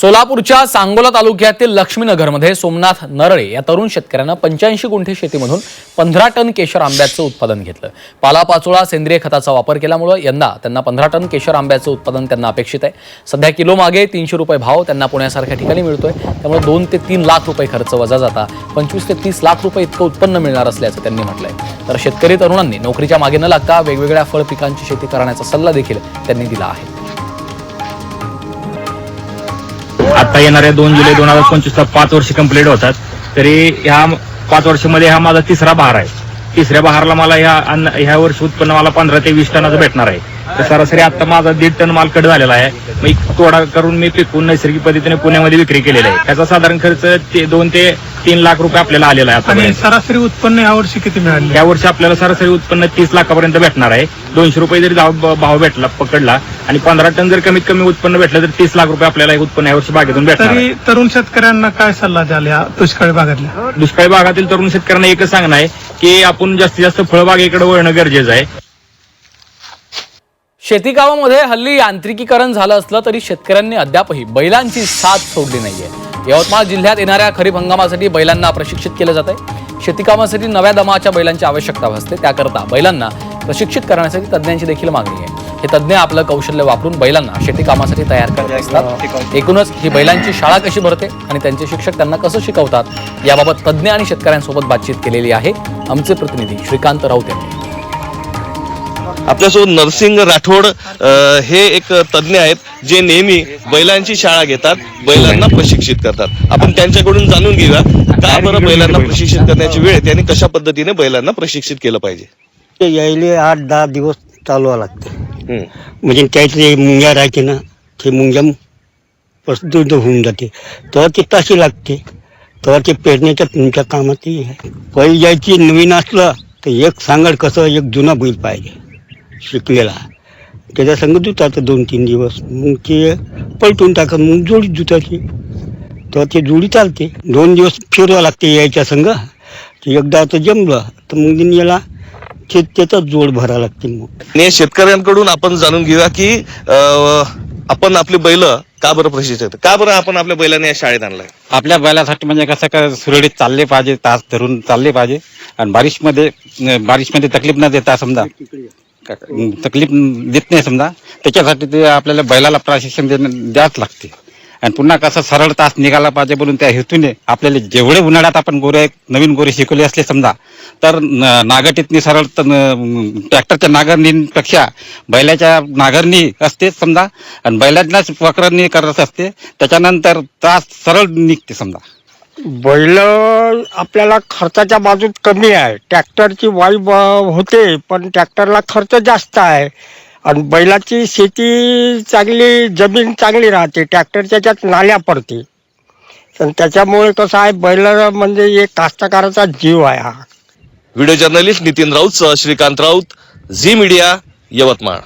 सोलापूरच्या सांगोला तालुक्यातील लक्ष्मीनगरमध्ये सोमनाथ नरळे या तरुण शेतकऱ्यानं पंच्याऐंशी गुंठे शेतीमधून पंधरा टन केशर आंब्याचं उत्पादन घेतलं. पालापाचोळा सेंद्रिय खताचा वापर केल्यामुळं यंदा त्यांना पंधरा टन केशर आंब्याचं उत्पादन त्यांना अपेक्षित आहे. सध्या किलो मागे तीनशे रुपये भाव त्यांना पुण्यासारख्या ठिकाणी मिळतोय. त्यामुळे दोन ते तीन लाख रुपये खर्च वजा जाता पंचवीस ते तीस लाख रुपये इतकं उत्पन्न मिळणार असल्याचं त्यांनी म्हटलंय. तर शेतकरी तरुणांनी नोकरीच्या मागे न लागता वेगवेगळ्या फळ पिकांची शेती करण्याचा सल्ला देखील त्यांनी दिला आहे. येणाऱ्या दोन जुलै दोन हजार पंचवीसला पाच वर्ष कंप्लीट होतात. तरी ह्या पाच वर्षामध्ये हा माझा तिसरा बहार आहे. तिसऱ्या बहारला मला ह्या अन्न ह्या वर्षी उत्पन्न मला पंधरा ते वीस टनाचं भेटणार आहे. तर सरासरी आता माझा दीड टन माल कट झालेला आहे. मग तोडा करून मी पिकवून नैसर्गिक पद्धतीने पुण्यामध्ये विक्री केलेली आहे. त्याचा साधारण खर्च ते दोन ते तीन लाख रुपये आपल्याला आलेला आहे आणि आता सरासरी उत्पन्न यावर्षी किती मिळाले? या वर्षी आपल्याला सरासरी उत्पन्न तीस लाखापर्यंत भेटणार आहे. दोनशे रुपये जरी भाव भाव भेटला पकडला आणि पंधरा टन जर कमीत कमी उत्पन्न भेटलं तर तीस लाख रुपये आपल्याला एक उत्पन्न यावर्षी बागेतून भेटणार आहे. तरी तरुण शेतकऱ्यांना काय सल्ला द्याल या दुष्काळी भागातल्या? दुष्काळी भागातील तरुण शेतकऱ्यांना एकच सांगणं आहे की आपण जास्तीत जास्त फळबागेकडे वळणं गरजेचं आहे. शेती कामामध्ये हल्ली यांत्रिकीकरण झालं असलं तरी शेतकऱ्यांनी अद्यापही बैलांची साथ सोडली नाहीये. यवतमाळ जिल्ह्यात येणाऱ्या खरीप हंगामासाठी बैलांना प्रशिक्षित केलं जात आहे शेती कामासाठी नव्या दमाच्या बैलांची आवश्यकता भासते. त्याकरता बैलांना प्रशिक्षित करण्यासाठी तज्ज्ञांची देखील मागणी आहे. हे तज्ज्ञ आपलं कौशल्य वापरून बैलांना शेती कामासाठी तयार करत असतात. एकूणच ही बैलांची शाळा कशी भरते आणि त्यांचे शिक्षक त्यांना कसं शिकवतात याबाबत तज्ज्ञ आणि शेतकऱ्यांसोबत बातचीत केलेली आहे आमचे प्रतिनिधी श्रीकांत राऊत यांनी. आपल्यासोबत नरसिंग राठोड अ, हे एक तज्ज्ञ आहेत जे नेहमी बैलांची शाळा घेतात बैलांना प्रशिक्षित करतात. आपण त्यांच्याकडून जाणून घेऊया का बरं बैलांना प्रशिक्षित करण्याची वेळ त्यांनी कशा पद्धतीने बैलांना प्रशिक्षित केलं पाहिजे? ते यायले आठ दहा दिवस चालवा लागते. हम्म. म्हणजे त्याचे मुंग्या राहते ना ते मुंग्या प्रसिद्ध होऊन जाते. तर ते तशी लागते. तर ते पेरण्याच्या तुमच्या कामात हे आहे. बैल जायची नवीन असलं तर एक सांगड कसं एक जुना बैल पाहिजे. शिकलेला. त्याच्या संग दुताचं दोन तीन दिवस. मग ते पलटून टाकत मग जोडी दुताची तर ते जोडी चालते. दोन दिवस फिरवा लागते यायच्या संग. ते एकदा तर जमलं तर मग याला ते त्याचाच जोड भरा लागते मग. शेतकऱ्यांकडून आपण जाणून घेऊया की आपण आपली बैल का बरं प्रशिक्षित का बरं आपण आपल्या बैलांना या शाळेत आणलाय? आपल्या बैलासाठी म्हणजे कसं का सुरळीत चालले पाहिजे तास धरून चालले पाहिजे. आणि बारिशमध्ये बारिशमध्ये तकलीफ न देता समजा का- तकलीफ देत नाही समजा. त्याच्यासाठी ते आपल्याला बैलाला प्रशिक्षण देणं द्यावंच लागते. आणि पुन्हा कसं सरळ तास निघाला पाहिजे म्हणून त्या हेतूने आपल्याला जेवढे उन्हाळ्यात आपण गोरे नवीन गोरे शिकवले असले समजा तर नागटीतनी सरळ तर ट्रॅक्टरच्या नागरणीपेक्षा बैलाच्या नांगरणी असते समजा आणि बैलांनाच वक्रणी करत असते त्याच्यानंतर तास सरळ निघते समजा. बैल आपल्याला खर्चाच्या बाजूत कमी आहे. ट्रॅक्टरची वाई ब- होते पण ट्रॅक्टरला खर्च जास्त आहे. आणि बैलाची शेती चांगली जमीन चांगली राहते ट्रॅक्टरच्या त्यात नाल्या पडते. पण त्याच्यामुळे कसं आहे बैल म्हणजे एक कास्तकाराचा जीव आहे हा. व्हिडिओ जर्नलिस्ट नितीन राऊत सह श्रीकांत राऊत झी मीडिया यवतमाळ.